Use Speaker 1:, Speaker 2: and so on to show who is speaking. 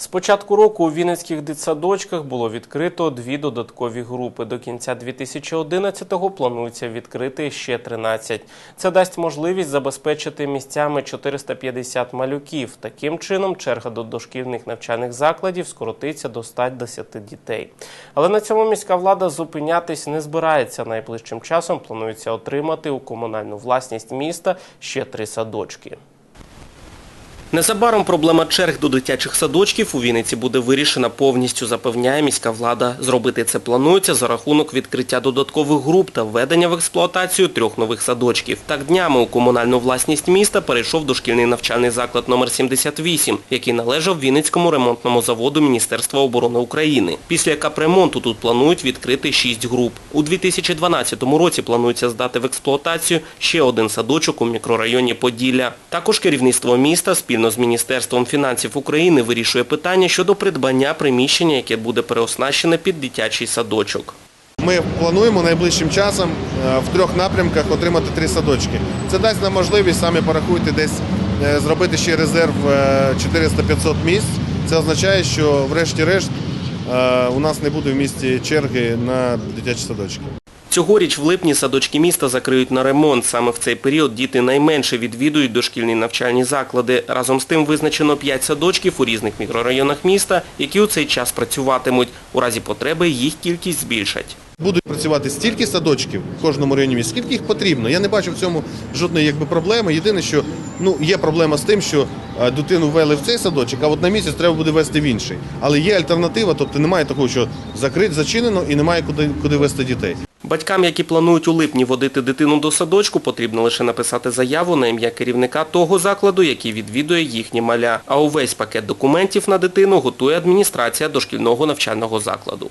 Speaker 1: З початку року у Вінницьких дитсадочках було відкрито дві додаткові групи. До кінця 2011-го планується відкрити ще 13. Це дасть можливість забезпечити місцями 450 малюків. Таким чином, черга до дошкільних навчальних закладів скоротиться до 110 дітей. Але на цьому міська влада зупинятись не збирається. Найближчим часом планується отримати у комунальну власність міста ще три садочки. Незабаром проблема черг до дитячих садочків у Вінниці буде вирішена повністю, запевняє міська влада. Зробити це планується за рахунок відкриття додаткових груп та введення в експлуатацію трьох нових садочків. Так днями у комунальну власність міста перейшов дошкільний навчальний заклад номер 78, який належав Вінницькому ремонтному заводу Міністерства оборони України. Після капремонту тут планують відкрити шість груп. У 2012 році планується здати в експлуатацію ще один садочок у мікрорайоні Поділля. Також керівництво міста спільно з Міністерством фінансів України вирішує питання щодо придбання приміщення, яке буде переоснащене під дитячий садочок.
Speaker 2: Ми плануємо найближчим часом е, в трьох напрямках отримати три садочки. Це дасть нам можливість, самі порахуйте, десь е, зробити ще резерв е, 400-500 місць. Це означає, що врешті-решт е, у нас не буде в місті черги на дитячі садочки.
Speaker 1: Цьогоріч в липні садочки міста закриють на ремонт. Саме в цей період діти найменше відвідують дошкільні навчальні заклади. Разом з тим визначено 5 садочків у різних мікрорайонах міста, які у цей час працюватимуть. У разі потреби їх кількість збільшать.
Speaker 2: Будуть працювати стільки садочків в кожному районі міста, скільки їх потрібно. Я не бачу в цьому жодної якби, проблеми. Єдине, що ну, є проблема з тим, що е, дитину ввели в цей садочок, а от на місяць треба буде вести в інший. Але є альтернатива, тобто немає такого, що закрить, зачинено і немає куди, куди вести дітей.
Speaker 1: Батькам, які планують у липні водити дитину до садочку, потрібно лише написати заяву на ім'я керівника того закладу, який відвідує їхні маля. А увесь пакет документів на дитину готує адміністрація дошкільного навчального закладу.